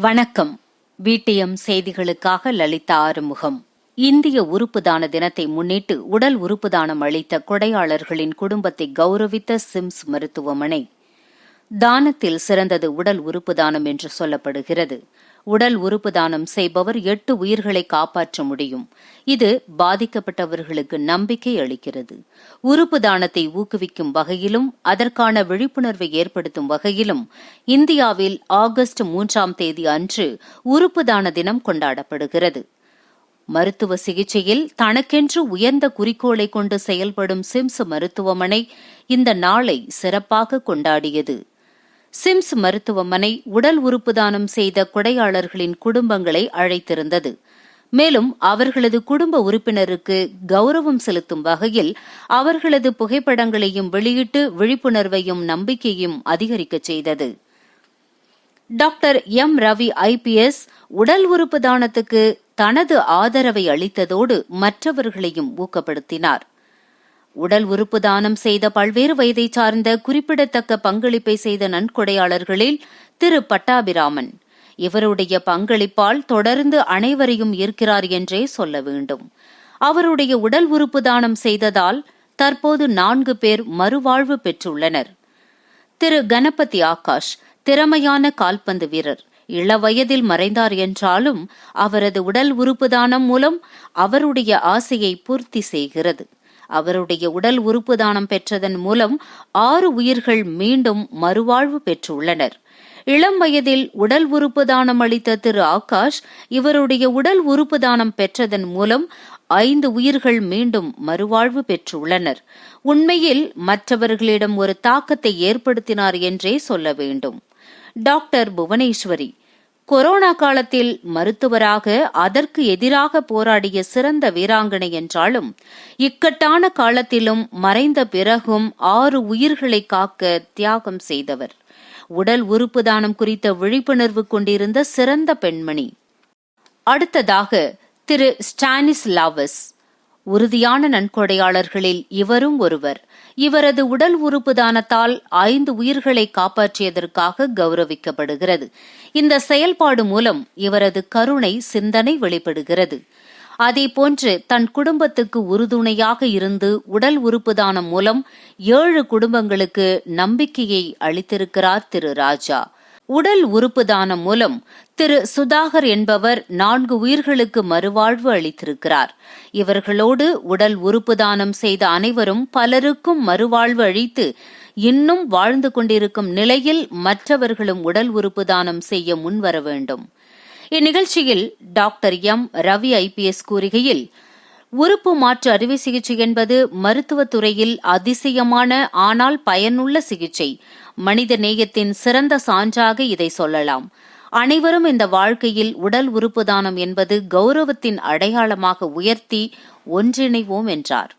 வணக்கம். பிடிஎம் செய்திகளுக்காக லலிதா ஆறுமுகம். இந்திய உறுப்பு தான தினத்தை முன்னிட்டு உடல் உறுப்பு தானம் அளித்த கொடையாளர்களின் குடும்பத்தை கௌரவித்த சிம்ஸ் மருத்துவமனை. தானத்தில் சிறந்தது உடல் உறுப்பு தானம் என்று சொல்லப்படுகிறது. உடல் உறுப்பு தானம் செய்பவர் எட்டு உயிர்களை காப்பாற்ற முடியும். இது பாதிக்கப்பட்டவர்களுக்கு நம்பிக்கை அளிக்கிறது. உறுப்பு தானத்தை ஊக்குவிக்கும் வகையிலும் அதற்கான விழிப்புணர்வை ஏற்படுத்தும் வகையிலும் இந்தியாவில் ஆகஸ்ட் மூன்றாம் தேதி அன்று உறுப்பு தான தினம் கொண்டாடப்படுகிறது. மருத்துவ சிகிச்சையில் தனக்கென்று உயர்ந்த குறிக்கோளை கொண்டு செயல்படும் சிம்ஸ் மருத்துவமனை இந்த நாளை சிறப்பாக கொண்டாடியது. சிம்ஸ் மருத்துவமனை உடல் உறுப்பு தானம் செய்த கொடையாளர்களின் குடும்பங்களை அழைத்திருந்தது. மேலும் அவர்களது குடும்ப உறுப்பினருக்கு கௌரவம் செலுத்தும் வகையில் அவர்களது புகைப்படங்களையும் வெளியிட்டு விழிப்புணர்வையும் நம்பிக்கையும் அதிகரிக்கச் செய்தது. Doctor M. ரவி ஐபிஎஸ் உடல் உறுப்பு தானத்துக்கு தனது ஆதரவை அளித்ததோடு மற்றவர்களையும் ஊக்கப்படுத்தினார். உடல் உறுப்பு தானம் செய்த பல்வேறு வயதை சார்ந்த குறிப்பிடத்தக்க பங்களிப்பை செய்த நன்கொடையாளர்களில் திரு பட்டாபிராமன். இவருடைய பங்களிப்பால் தொடர்ந்து அனைவரையும் ஈர்க்கிறார் என்றே சொல்ல வேண்டும். அவருடைய உடல் உறுப்பு தானம் செய்ததால் தற்போது நான்கு பேர் மறுவாழ்வு பெற்றுள்ளனர். திரு கணபதி ஆகாஷ் திறமையான கால்பந்து வீரர். இளவயதில் மறைந்தார் என்றாலும் அவரது உடல் உறுப்பு தானம் மூலம் அவருடைய ஆசையை பூர்த்தி செய்கிறது. அவருடைய உடல் உறுப்பு தானம் பெற்றதன் மூலம் ஆறு உயிர்கள் மீண்டும் மறுவாழ்வு பெற்றுள்ளனர். இளம் வயதில் உடல் உறுப்பு தானம் அளித்த திரு ஆகாஷ் இவருடைய உடல் உறுப்பு தானம் பெற்றதன் மூலம் ஐந்து உயிர்கள் மீண்டும் மறுவாழ்வு பெற்றுள்ளனர். உண்மையில் மற்றவர்களிடம் ஒரு தாக்கத்தை ஏற்படுத்தினார் என்றே சொல்ல வேண்டும். டாக்டர் புவனேஸ்வரி கொரோனா காலத்தில் மருத்துவராக அதற்கு எதிராக போராடிய சிறந்த வீராங்கனை என்றாலும் இக்கட்டான காலத்திலும் மறைந்த பிறகும் ஆறு உயிர்களை காக்க தியாகம் செய்தவர். உடல் உறுப்பு தானம் குறித்த விழிப்புணர்வு கொண்டிருந்த சிறந்த பெண்மணி. அடுத்ததாக திரு ஸ்டானிஸ் லாவஸ் உறுதியான நன்கொடையாளர்களில் இவரும் ஒருவர். இவரது உடல் உறுப்பு தானத்தால் ஐந்து உயிர்களை காப்பாற்றியதற்காக கௌரவிக்கப்படுகிறது. இந்த செயல்பாடு மூலம் இவரது கருணை சிந்தனை வெளிப்படுகிறது. அதேபோன்று தன் குடும்பத்துக்கு உறுதுணையாக இருந்து உடல் உறுப்பு தானம் மூலம் ஏழு குடும்பங்களுக்கு நம்பிக்கையை அளித்திருக்கிறார் திரு ராஜா. உடல் உறுப்பு தானம் மூலம் திரு சுதாகர் என்பவர் நான்கு உயிர்களுக்கு மறுவாழ்வு அளித்திருக்கிறார். இவர்களோடு உடல் உறுப்பு தானம் செய்த அனைவரும் பலருக்கும் மறுவாழ்வு அளித்து இன்னும் வாழ்ந்து கொண்டிருக்கும் நிலையில் மற்றவர்களும் உடல் உறுப்பு தானம் செய்ய முன்வர வேண்டும். இந்நிகழ்ச்சியில் டாக்டர் எம். ரவி ஐபிஎஸ் கூறுகையில் உறுப்பு மாற்று அறுவை சிகிச்சை என்பது மருத்துவத்துறையில் அதிசயமான ஆனால் பயனுள்ள சிகிச்சை. மனித நேயத்தின் சிறந்த சான்றாக இதை சொல்லலாம். அனைவரும் இந்த வாழ்க்கையில் உடல் உறுப்பு தானம் என்பது கௌரவத்தின் அடையாளமாக உயர்த்தி ஒன்றிணைவோம் என்றார்.